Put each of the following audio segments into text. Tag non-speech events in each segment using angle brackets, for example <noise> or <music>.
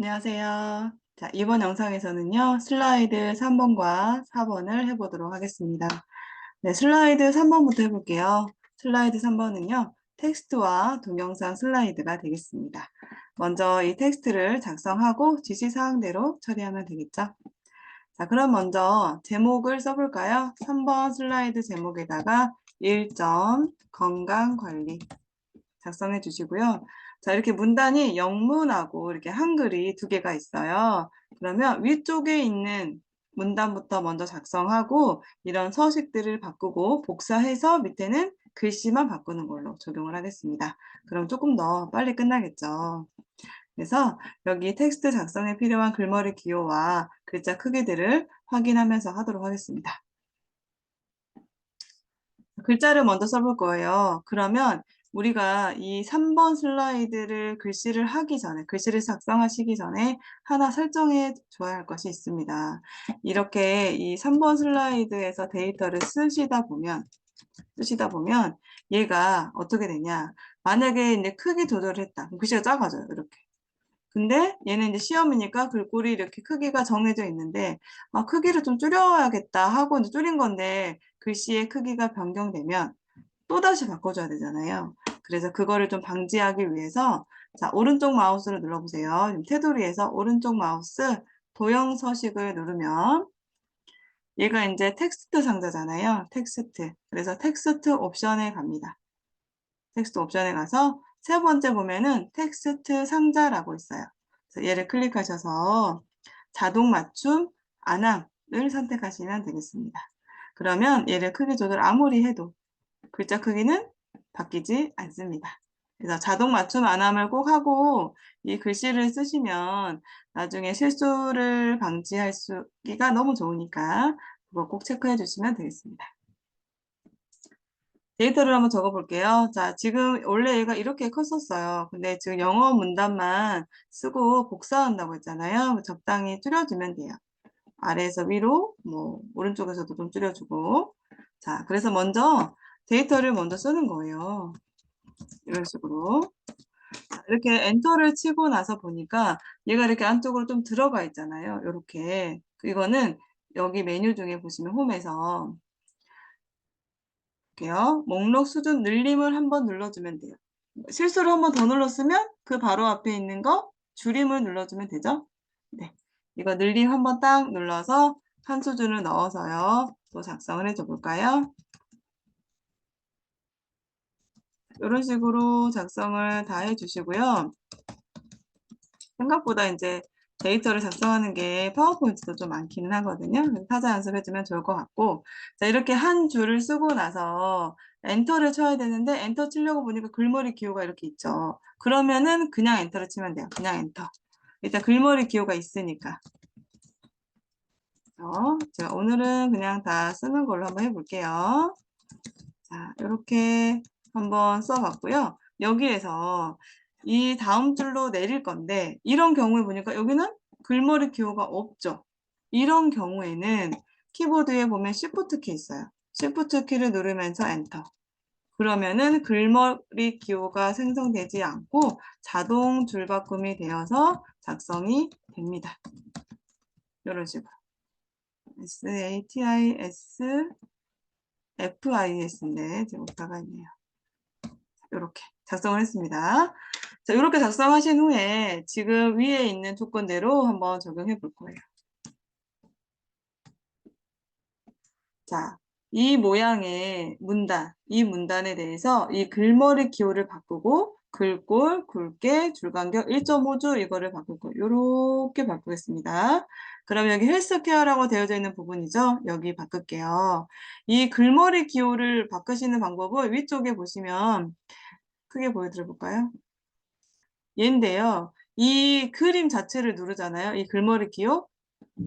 안녕하세요. 자, 이번 영상에서는요, 슬라이드 3번과 4번을 해보도록 하겠습니다. 네, 슬라이드 3번부터 해볼게요. 슬라이드 3번은요, 텍스트와 동영상 슬라이드가 되겠습니다. 먼저 이 텍스트를 작성하고 지시사항대로 처리하면 되겠죠. 자, 그럼 먼저 제목을 써볼까요? 3번 슬라이드 제목에다가 1점 건강관리 작성해 주시고요. 자, 이렇게 문단이 영문하고 이렇게 한글이 두 개가 있어요. 그러면 위쪽에 있는 문단부터 먼저 작성하고 이런 서식들을 바꾸고 복사해서 밑에는 글씨만 바꾸는 걸로 적용을 하겠습니다. 그럼 조금 더 빨리 끝나겠죠. 그래서 여기 텍스트 작성에 필요한 글머리 기호와 글자 크기들을 확인하면서 하도록 하겠습니다. 글자를 먼저 써볼 거예요. 그러면 우리가 이 3번 슬라이드를 글씨를 하기 전에, 글씨를 작성하시기 전에 하나 설정해 줘야 할 것이 있습니다. 이렇게 이 3번 슬라이드에서 데이터를 쓰시다 보면, 쓰시다 보면 얘가 어떻게 되냐. 만약에 이제 크기 조절을 했다. 글씨가 작아져요. 이렇게. 근데 얘는 이제 시험이니까 글꼴이 이렇게 크기가 정해져 있는데 아, 크기를 좀 줄여야겠다 하고 이제 줄인 건데 글씨의 크기가 변경되면 또다시 바꿔줘야 되잖아요. 그래서 그거를 좀 방지하기 위해서 자 오른쪽 마우스를 눌러보세요. 테두리에서 오른쪽 마우스 도형 서식을 누르면 얘가 이제 텍스트 상자잖아요. 텍스트. 그래서 텍스트 옵션에 갑니다. 텍스트 옵션에 가서 세 번째 보면은 텍스트 상자라고 있어요. 얘를 클릭하셔서 자동 맞춤 안함을 선택하시면 되겠습니다. 그러면 얘를 크기 조절 아무리 해도 글자 크기는 바뀌지 않습니다. 그래서 자동 맞춤 안함을 꼭 하고 이 글씨를 쓰시면 나중에 실수를 방지할 수가 너무 좋으니까 그거 꼭 체크해 주시면 되겠습니다. 데이터를 한번 적어 볼게요. 자, 지금 원래 얘가 이렇게 컸었어요. 근데 지금 영어 문단만 쓰고 복사한다고 했잖아요. 적당히 줄여주면 돼요. 아래에서 위로, 뭐, 오른쪽에서도 좀 줄여주고. 자, 그래서 먼저 데이터를 먼저 쓰는 거예요. 이런 식으로. 자, 이렇게 엔터를 치고 나서 보니까 얘가 이렇게 안쪽으로 좀 들어가 있잖아요. 이렇게. 이거는 여기 메뉴 중에 보시면 홈에서 볼게요. 목록 수준 늘림을 한번 눌러주면 돼요. 실수를 한번 더 눌렀으면 그 바로 앞에 있는 거 줄임을 눌러주면 되죠. 네. 이거 늘림 한번 딱 눌러서 한 수준을 넣어서요. 또 작성을 해줘 볼까요? 이런 식으로 작성을 다 해주시고요. 생각보다 이제 데이터를 작성하는 게 파워포인트도 좀 많기는 하거든요. 타자 연습해주면 좋을 것 같고 자 이렇게 한 줄을 쓰고 나서 엔터를 쳐야 되는데 엔터 치려고 보니까 글머리 기호가 이렇게 있죠. 그러면은 그냥 엔터를 치면 돼요. 그냥 엔터. 일단 글머리 기호가 있으니까. 어, 제가 오늘은 그냥 다 쓰는 걸로 한번 해볼게요. 자, 이렇게 한번 써봤고요. 여기에서 이 다음 줄로 내릴 건데 이런 경우에 보니까 여기는 글머리 기호가 없죠. 이런 경우에는 키보드에 보면 Shift 키 있어요. Shift 키를 누르면서 엔터. 그러면은 글머리 기호가 생성되지 않고 자동 줄바꿈이 되어서 작성이 됩니다. 이런 식으로. S A T I S F I S인데 제가 오타가 있네요. 이렇게 작성을 했습니다. 자, 이렇게 작성하신 후에 지금 위에 있는 조건대로 한번 적용해 볼 거예요. 자, 이 모양의 문단, 이 문단에 대해서 이 글머리 기호를 바꾸고 글꼴, 굵게, 줄간격 1.5줄 이거를 거예요. 이렇게 바꾸겠습니다. 그럼 여기 헬스케어라고 되어져 있는 부분이죠. 여기 바꿀게요. 이 글머리 기호를 바꾸시는 방법을 위쪽에 보시면 크게 보여드려 볼까요? 얘인데요. 이 그림 자체를 누르잖아요. 이 글머리 기호.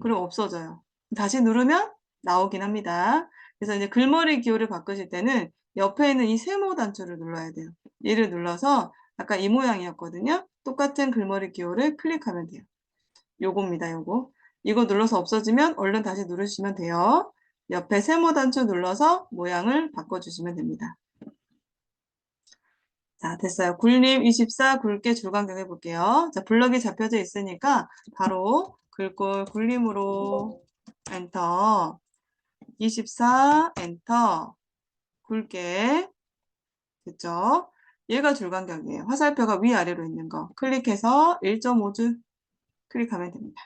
그럼 없어져요. 다시 누르면 나오긴 합니다. 그래서 이제 글머리 기호를 바꾸실 때는 옆에 있는 이 세모 단추를 눌러야 돼요. 얘를 눌러서 아까 이 모양이었거든요. 똑같은 글머리 기호를 클릭하면 돼요. 요겁니다. 요거. 이거 눌러서 없어지면 얼른 다시 누르시면 돼요. 옆에 세모 단추 눌러서 모양을 바꿔주시면 됩니다. 자, 됐어요. 굴림 24 굵게 줄간격 해볼게요. 자, 블럭이 잡혀져 있으니까 바로 글꼴 굴림으로 엔터 24 엔터 굵게 됐죠? 얘가 줄간격이에요. 화살표가 위아래로 있는 거 클릭해서 1.5줄 클릭하면 됩니다.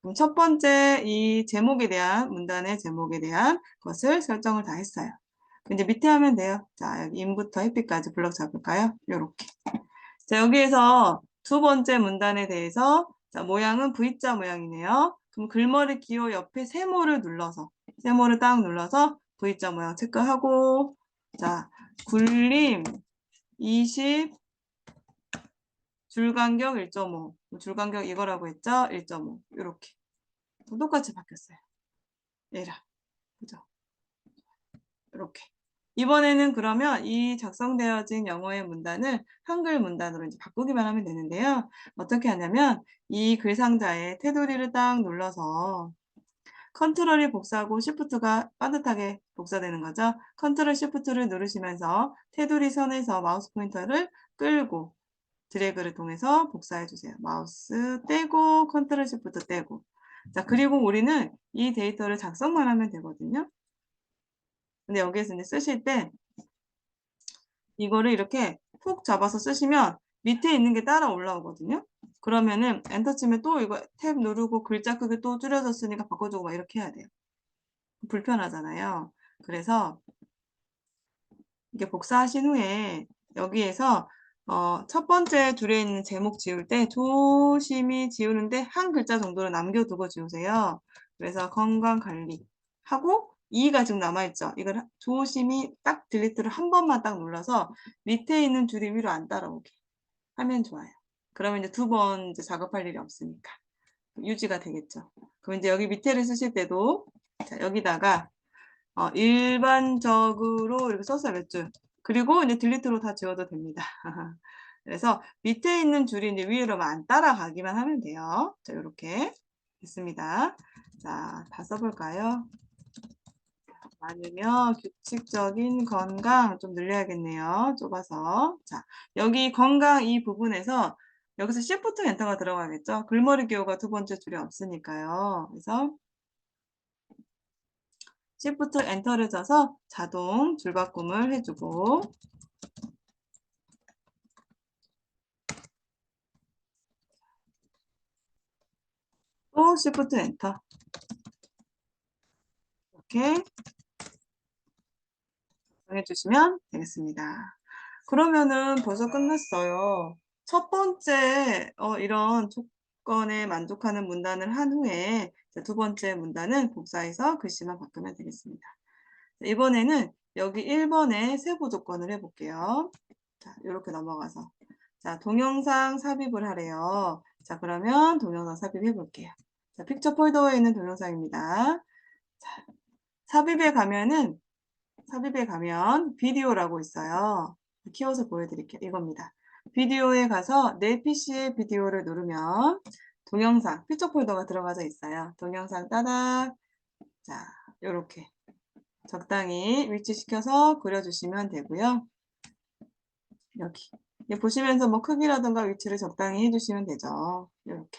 그럼 첫 번째 이 제목에 대한 문단의 제목에 대한 것을 설정을 다 했어요. 이제 밑에 하면 돼요. 자, 여기 인부터 햇빛까지 블럭 잡을까요? 요렇게. 자, 여기에서 두 번째 문단에 대해서 자, 모양은 V자 모양이네요. 그럼 글머리 기호 옆에 세모를 눌러서 세모를 딱 눌러서 V자 모양 체크하고 자, 굴림 20 줄간격 1.5 줄간격 이거라고 했죠? 1.5 이렇게 똑같이 바뀌었어요. 얘랑 그죠? 이렇게 이번에는 그러면 이 작성되어진 영어의 문단을 한글 문단으로 이제 바꾸기만 하면 되는데요. 어떻게 하냐면 이 글 상자의 테두리를 딱 눌러서 컨트롤이 복사하고 시프트가 빠듯하게 복사되는 거죠. 컨트롤 시프트를 누르시면서 테두리 선에서 마우스 포인터를 끌고 드래그를 통해서 복사해 주세요. 마우스 떼고 컨트롤 시프트 떼고 자 그리고 우리는 이 데이터를 작성만 하면 되거든요. 근데 여기에서 이제 쓰실 때 이거를 이렇게 푹 잡아서 쓰시면 밑에 있는 게 따라 올라오거든요. 그러면은 엔터 치면 또 이거 탭 누르고 글자 크기 또 줄여졌으니까 바꿔주고 막 이렇게 해야 돼요. 불편하잖아요. 그래서 이게 복사하신 후에 여기에서 어, 첫 번째 줄에 있는 제목 지울 때 조심히 지우는데 한 글자 정도를 남겨두고 지우세요. 그래서 건강관리 하고 2가 지금 남아있죠. 이걸 조심히 딱 딜리트를 한 번만 딱 눌러서 밑에 있는 줄이 위로 안 따라오게 하면 좋아요. 그러면 이제 두 번 이제 작업할 일이 없으니까 유지가 되겠죠. 그럼 이제 여기 밑에를 쓰실 때도 자, 여기다가 어, 일반적으로 이렇게 썼어요 몇 줄. 그리고 이제 딜리트로 다 지워도 됩니다. <laughs> 그래서 밑에 있는 줄이 이제 위로만 안 따라가기만 하면 돼요. 자, 이렇게 됐습니다. 자, 다 써볼까요? 많으면 규칙적인 건강 좀 늘려야겠네요. 좁아서. 자, 여기 건강 이 부분에서 여기서 Shift 엔터가 들어가겠죠. 글머리 기호가 두 번째 줄이 없으니까요. 그래서 Shift 엔터를 쳐서 자동 줄바꿈을 해주고 또 Shift 엔터 이렇게 정 해주시면 되겠습니다. 그러면은 벌써 끝났어요. 첫 번째 어, 이런 조건에 만족하는 문단을 한 후에 두 번째 문단은 복사해서 글씨만 바꾸면 되겠습니다. 이번에는 여기 1번의 세부 조건을 해볼게요. 자, 이렇게 넘어가서 자, 동영상 삽입을 하래요. 자, 그러면 동영상 삽입해 볼게요. 자, 픽처 폴더에 있는 동영상입니다. 자, 삽입에 가면은 삽입에 가면 비디오라고 있어요. 키워서 보여드릴게요. 이겁니다. 비디오에 가서 내 PC의 비디오를 누르면 동영상, 피처 폴더가 들어가져 있어요. 동영상 따닥. 자, 이렇게 적당히 위치시켜서 그려주시면 되고요. 여기. 보시면서 뭐 크기라든가 위치를 적당히 해주시면 되죠. 이렇게.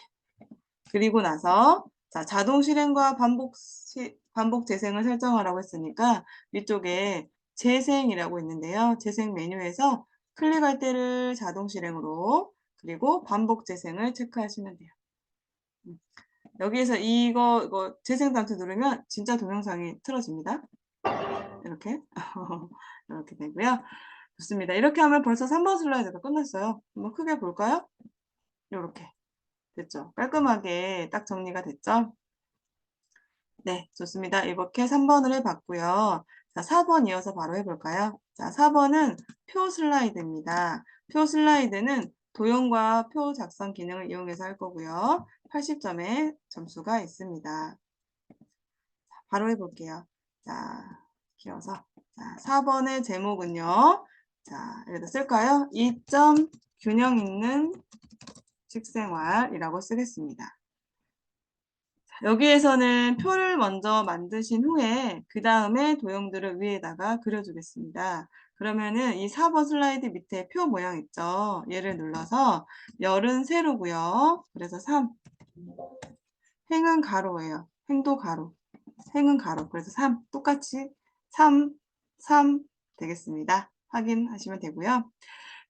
그리고 나서 자, 자동 실행과 반복 시, 반복 재생을 설정하라고 했으니까 위쪽에 재생이라고 있는데요. 재생 메뉴에서 클릭할 때를 자동 실행으로 그리고 반복 재생을 체크하시면 돼요. 음. 여기에서 이거, 이거 재생 단추 누르면 진짜 동영상이 틀어집니다. 이렇게 <laughs> 이렇게 되고요. 좋습니다. 이렇게 하면 벌써 3번 슬라이드가 끝났어요. 한번 크게 볼까요? 이렇게 됐죠. 깔끔하게 딱 정리가 됐죠. 네, 좋습니다. 이렇게 3번을 해봤고요. 자, 4번 이어서 바로 해볼까요? 자, 4번은 표 슬라이드입니다. 표 슬라이드는 도형과 표 작성 기능을 이용해서 할 거고요. 80점의 점수가 있습니다. 자, 바로 해볼게요. 자, 길어서. 자, 4번의 제목은요. 자, 여기다 쓸까요? 2점 균형 있는 식생활이라고 쓰겠습니다. 여기에서는 표를 먼저 만드신 후에 그 다음에 도형들을 위에다가 그려주겠습니다. 그러면은 이 4번 슬라이드 밑에 표 모양 있죠? 얘를 눌러서 열은 세로고요. 그래서 3. 행은 가로예요. 행도 가로. 행은 가로. 그래서 3. 똑같이 3, 3 되겠습니다. 확인하시면 되고요.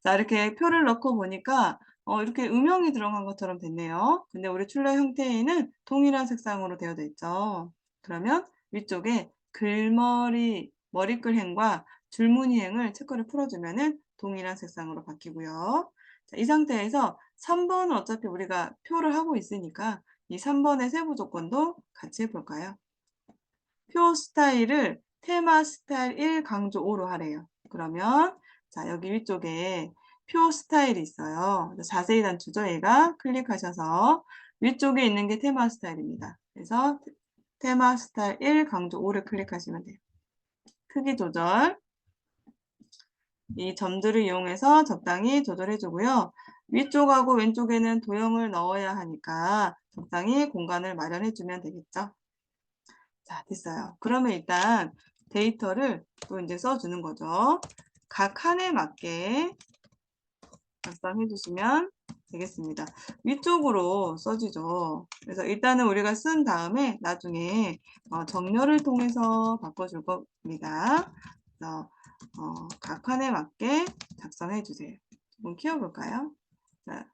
자, 이렇게 표를 넣고 보니까 어, 이렇게 음영이 들어간 것처럼 됐네요. 근데 우리 출력 형태에는 동일한 색상으로 되어져 있죠. 그러면 위쪽에 글머리, 머리글 행과 줄무늬 행을 체크를 풀어주면 은 동일한 색상으로 바뀌고요. 자, 이 상태에서 3번은 어차피 우리가 표를 하고 있으니까 이 3번의 세부 조건도 같이 해볼까요? 표 스타일을 테마 스타일 1 강조 5로 하래요. 그러면 자 여기 위쪽에 표 스타일이 있어요. 자세히 단추죠. 얘가 클릭하셔서 위쪽에 있는 게 테마 스타일입니다. 그래서 테마 스타일 1 강조 5를 클릭하시면 돼요. 크기 조절 이 점들을 이용해서 적당히 조절해 주고요. 위쪽하고 왼쪽에는 도형을 넣어야 하니까 적당히 공간을 마련해 주면 되겠죠. 자, 됐어요. 그러면 일단 데이터를 또 이제 써주는 거죠. 각 칸에 맞게 작성해 주시면 되겠습니다. 위쪽으로 써지죠. 그래서 일단은 우리가 쓴 다음에 나중에 어, 정렬을 통해서 바꿔줄 겁니다. 그래서 어, 각 칸에 맞게 작성해 주세요. 조금 키워볼까요? 자,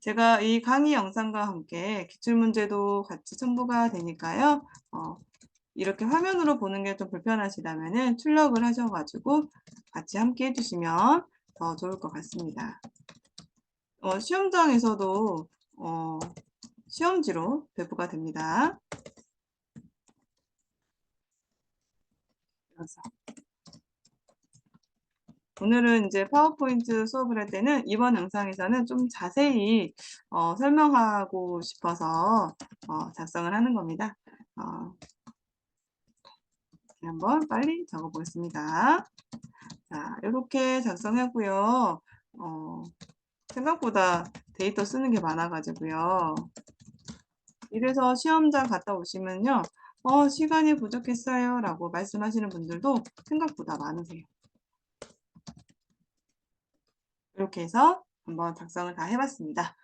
제가 이 강의 영상과 함께 기출문제도 같이 첨부가 되니까요. 어, 이렇게 화면으로 보는 게 좀 불편하시다면 출력을 하셔가지고 같이 함께 해주시면 더 좋을 것 같습니다. 어, 시험장에서도 어, 시험지로 배부가 됩니다. 그래서 오늘은 이제 파워포인트 수업을 할 때는 이번 영상에서는 좀 자세히 어, 설명하고 싶어서 어, 작성을 하는 겁니다. 어, 한번 빨리 적어보겠습니다. 자, 이렇게 작성하고요. 어, 생각보다 데이터 쓰는 게 많아가지고요. 이래서 시험장 갔다 오시면요. 어, 시간이 부족했어요. 라고 말씀하시는 분들도 생각보다 많으세요. 이렇게 해서 한번 작성을 다 해봤습니다.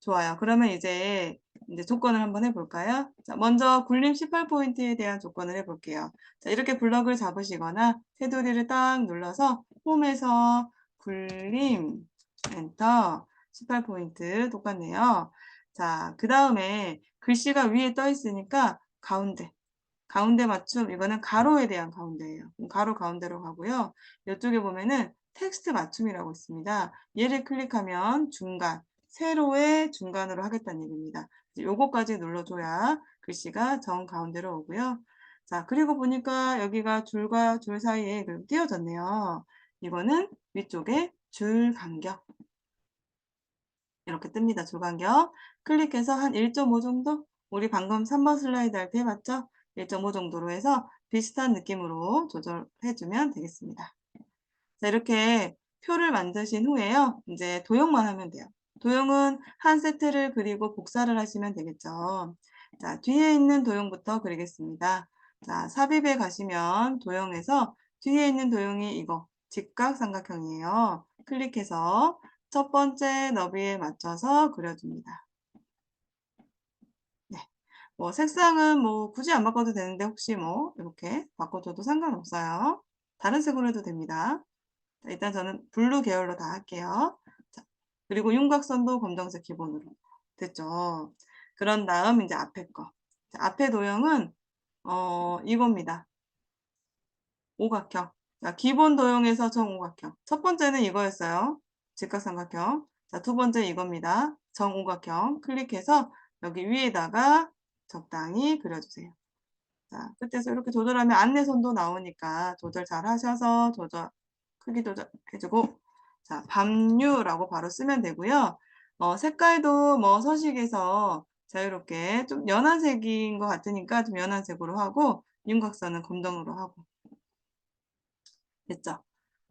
좋아요. 그러면 이제 이제 조건을 한번 해볼까요? 자, 먼저 굴림 18포인트에 대한 조건을 해볼게요. 자, 이렇게 블럭을 잡으시거나 테두리를 딱 눌러서 홈에서 굴림 엔터 18포인트 똑같네요. 자, 그 다음에 글씨가 위에 떠 있으니까 가운데 가운데 맞춤 이거는 가로에 대한 가운데예요. 가로 가운데로 가고요. 이쪽에 보면은 텍스트 맞춤이라고 있습니다. 얘를 클릭하면 중간 세로의 중간으로 하겠다는 얘기입니다. 요거까지 눌러줘야 글씨가 정 가운데로 오고요. 자, 그리고 보니까 여기가 줄과 줄 사이에 띄어졌네요. 이거는 위쪽에 줄 간격. 이렇게 뜹니다. 줄 간격. 클릭해서 한 1.5 정도? 우리 방금 3번 슬라이드 할 때 해봤죠? 1.5 정도로 해서 비슷한 느낌으로 조절해주면 되겠습니다. 자, 이렇게 표를 만드신 후에요. 이제 도형만 하면 돼요. 도형은 한 세트를 그리고 복사를 하시면 되겠죠. 자, 뒤에 있는 도형부터 그리겠습니다. 자, 삽입에 가시면 도형에서 뒤에 있는 도형이 이거 직각삼각형이에요. 클릭해서 첫 번째 너비에 맞춰서 그려줍니다. 네. 뭐 색상은 뭐 굳이 안 바꿔도 되는데 혹시 뭐 이렇게 바꿔줘도 상관없어요. 다른 색으로 해도 됩니다. 자, 일단 저는 블루 계열로 다 할게요. 그리고 윤곽선도 검정색 기본으로 됐죠. 그런 다음 이제 앞에 거. 자, 앞에 도형은 어 이겁니다. 오각형. 자, 기본 도형에서 정오각형. 첫 번째는 이거였어요. 직각삼각형. 자, 두 번째 이겁니다. 정오각형. 클릭해서 여기 위에다가 적당히 그려주세요. 자, 끝에서 이렇게 조절하면 안내선도 나오니까 조절 잘 하셔서 조절, 크기 조절해주고 자, 밤류라고 바로 쓰면 되고요. 어, 색깔도 뭐 서식에서 자유롭게 좀 연한 색인 것 같으니까 좀 연한 색으로 하고 윤곽선은 검정으로 하고 됐죠?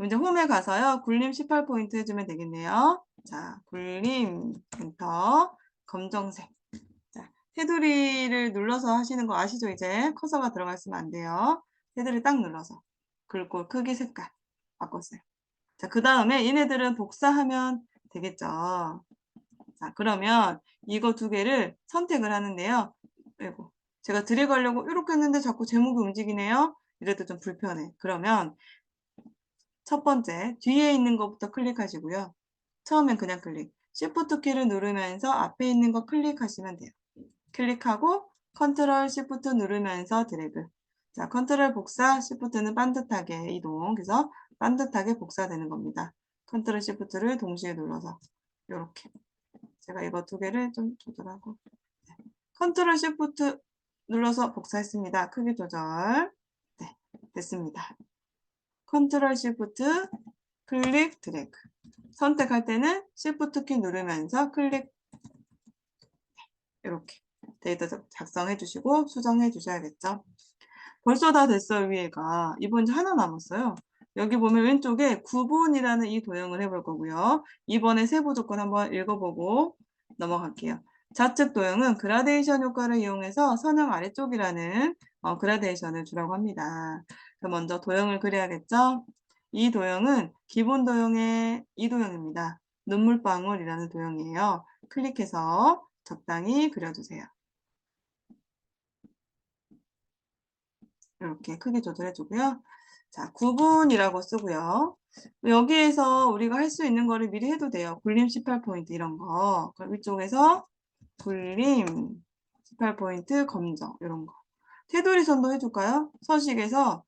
이제 홈에 가서요. 굴림 18포인트 해주면 되겠네요. 자, 굴림 엔터 검정색 자, 테두리를 눌러서 하시는 거 아시죠? 이제 커서가 들어가 있으면 안 돼요. 테두리 딱 눌러서 글꼴 크기 색깔 바꿨어요. 자, 그 다음에 얘네들은 복사하면 되겠죠. 자, 그러면 이거 두 개를 선택을 하는데요. 아이고, 제가 드래그 하려고 이렇게 했는데 자꾸 제목이 움직이네요. 이래도 좀 불편해. 그러면 첫 번째 뒤에 있는 것부터 클릭하시고요. 처음엔 그냥 클릭. Shift 키를 누르면서 앞에 있는 거 클릭하시면 돼요. 클릭하고 컨트롤 Shift 누르면서 드래그. 자, 컨트롤 복사, Shift는 반듯하게 이동. 그래서 반듯하게 복사되는 겁니다. 컨트롤 Shift를 동시에 눌러서 이렇게. 제가 이거 두 개를 좀 조절하고 네. 컨트롤 Shift 눌러서 복사했습니다. 크기 조절. 네, 됐습니다. 컨트롤 Shift 클릭 드래그. 선택할 때는 Shift 키 누르면서 클릭 이렇게 데이터 작성해 주시고 수정해 주셔야겠죠. 벌써 다 됐어요, 위에가. 이번 이제 하나 남았어요. 여기 보면 왼쪽에 구분이라는 이 도형을 해볼 거고요. 이번에 세부 조건 한번 읽어보고 넘어갈게요. 좌측 도형은 그라데이션 효과를 이용해서 선형 아래쪽이라는 어, 그라데이션을 주라고 합니다. 먼저 도형을 그려야겠죠? 이 도형은 기본 도형의 이 도형입니다. 눈물방울이라는 도형이에요. 클릭해서 적당히 그려주세요. 이렇게 크기 조절해주고요. 자, 구분이라고 쓰고요. 여기에서 우리가 할 수 있는 거를 미리 해도 돼요. 굴림 18포인트 이런 거. 그럼 이쪽에서 굴림 18포인트 검정 이런 거. 테두리 선도 해줄까요? 서식에서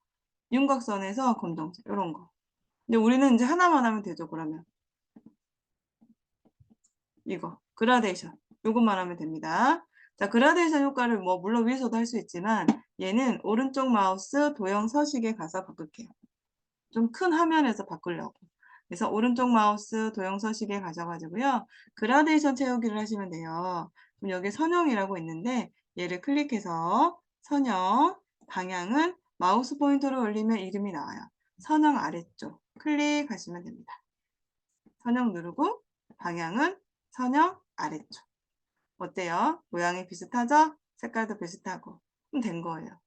윤곽선에서 검정색 이런 거. 근데 우리는 이제 하나만 하면 되죠. 그러면 이거 그라데이션 요것만 하면 됩니다. 자 그라데이션 효과를 뭐 물론 위에서도 할 수 있지만 얘는 오른쪽 마우스 도형 서식에 가서 바꿀게요. 좀 큰 화면에서 바꾸려고. 그래서 오른쪽 마우스 도형 서식에 가셔가지고요. 그라데이션 채우기를 하시면 돼요. 그럼 여기 선형이라고 있는데 얘를 클릭해서 선형 방향은 마우스 포인터를 올리면 이름이 나와요. 선형 아래쪽 클릭하시면 됩니다. 선형 누르고 방향은 선형 아래쪽. 어때요? 모양이 비슷하죠? 색깔도 비슷하고. 그럼 된 거예요.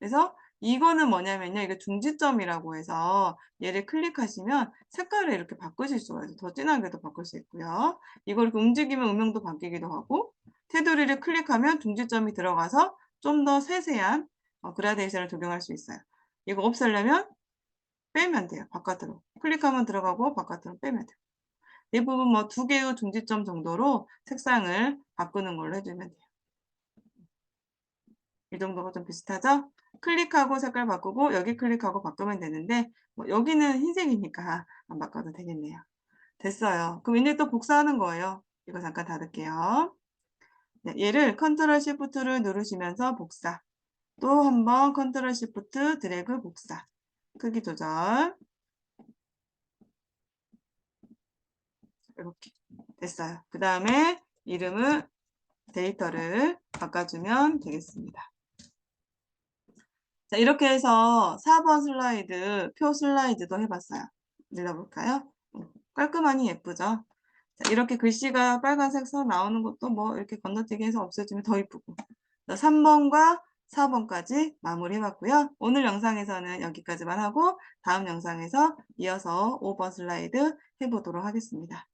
그래서 이거는 뭐냐면요. 이게 중지점이라고 해서 얘를 클릭하시면 색깔을 이렇게 바꾸실 수가 있어요. 더 진하게도 바꿀 수 있고요. 이걸 움직이면 음영도 바뀌기도 하고 테두리를 클릭하면 중지점이 들어가서 좀 더 세세한 어, 그라데이션을 적용할 수 있어요. 이거 없애려면 빼면 돼요. 바깥으로. 클릭하면 들어가고 바깥으로 빼면 돼요. 대부분 뭐 두 개의 중지점 정도로 색상을 바꾸는 걸로 해주면 돼요. 이 정도가 좀 비슷하죠? 클릭하고 색깔 바꾸고 여기 클릭하고 바꾸면 되는데 뭐 여기는 흰색이니까 안 바꿔도 되겠네요. 됐어요. 그럼 이제 또 복사하는 거예요. 이거 잠깐 닫을게요. 네, 얘를 컨트롤 시프트를 누르시면서 복사. 또 한번 컨트롤 시프트 드래그 복사. 크기 조절. 이렇게 됐어요. 그 다음에 이름을 데이터를 바꿔주면 되겠습니다. 자, 이렇게 해서 4번 슬라이드, 표 슬라이드도 해봤어요. 눌러볼까요? 깔끔하니 예쁘죠? 자, 이렇게 글씨가 빨간색 선 나오는 것도 뭐 이렇게 건너뛰기 해서 없애주면 더 이쁘고. 3번과 4번까지 마무리해봤고요. 오늘 영상에서는 여기까지만 하고 다음 영상에서 이어서 5번 슬라이드 해보도록 하겠습니다.